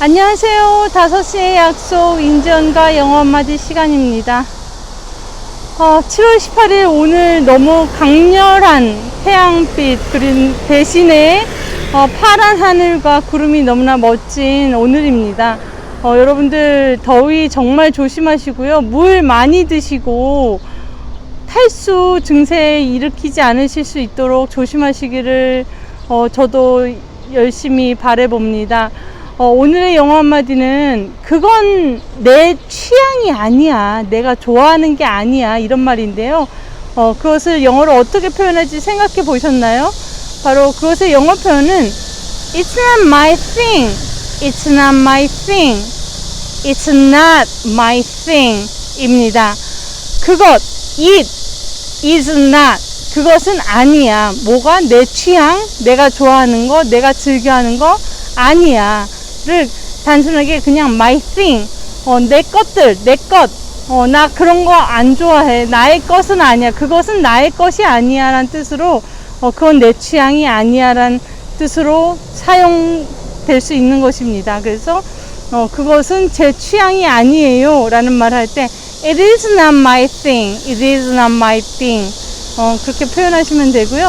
안녕하세요. 5시의 약속 인전과 영어 한마디 시간입니다. 어, 7월 18일 오늘 너무 강렬한 태양빛 그린 대신에 어, 파란 하늘과 구름이 너무나 멋진 오늘입니다. 어, 여러분들 더위 정말 조심하시고요. 물 많이 드시고 탈수 증세 일으키지 않으실 수 있도록 조심하시기를 어, 저도 열심히 바래봅니다. 어, 오늘의 영어 한마디는 그건 내 취향이 아니야. 내가 좋아하는 게 아니야. 이런 말인데요. 어, 그것을 영어로 어떻게 표현할지 생각해 보셨나요? 바로 그것의 영어 표현은 It's not my thing. It's not my thing. It's not my thing. 입니다. 그것, it is not. 그것은 아니야. 뭐가 내 취향, 내가 좋아하는 거, 내가 즐겨하는 거 아니야. 를 단순하게 그냥 my thing, 어, 내 것들, 내 것, 어, 나 그런 거 안 좋아해. 나의 것은 아니야. 그것은 나의 것이 아니야. 라는 뜻으로, 어, 그건 내 취향이 아니야. 라는 뜻으로 사용될 수 있는 것입니다. 그래서, 어, 그것은 제 취향이 아니에요. 라는 말 할 때, it is not my thing. it is not my thing. 어, 그렇게 표현하시면 되고요.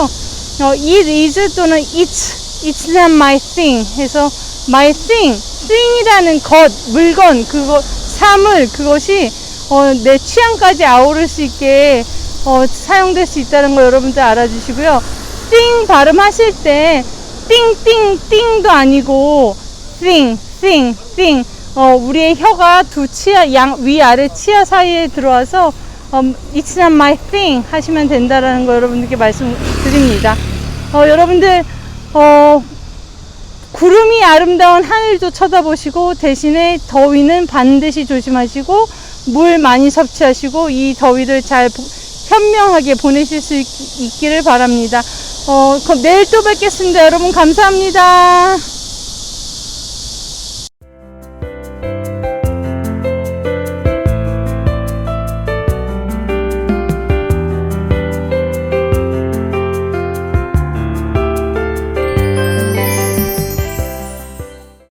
어, it is 또는 it's, it's not my thing 해서 my thing, thing이라는 것, 물건, 그거, 사물, 그것이 어, 내 취향까지 아우를 수 있게 어, 사용될 수 있다는 거 여러분들 알아주시고요. thing 발음하실 때 띵띵 띵도 아니고 thing, thing, thing. 어, 우리의 혀가 두 치아, 양, 위, 아래 치아 사이에 들어와서 어, it's not my thing 하시면 된다라는 거 여러분들께 말씀드립니다. 어, 여러분들, 어, 구름이 아름다운 하늘도 쳐다보시고 대신에 더위는 반드시 조심하시고 물 많이 섭취하시고 이 더위를 잘 보- 현명하게 보내실 수 있, 있기를 바랍니다. 어, 그럼 내일 또 뵙겠습니다. 여러분 감사합니다.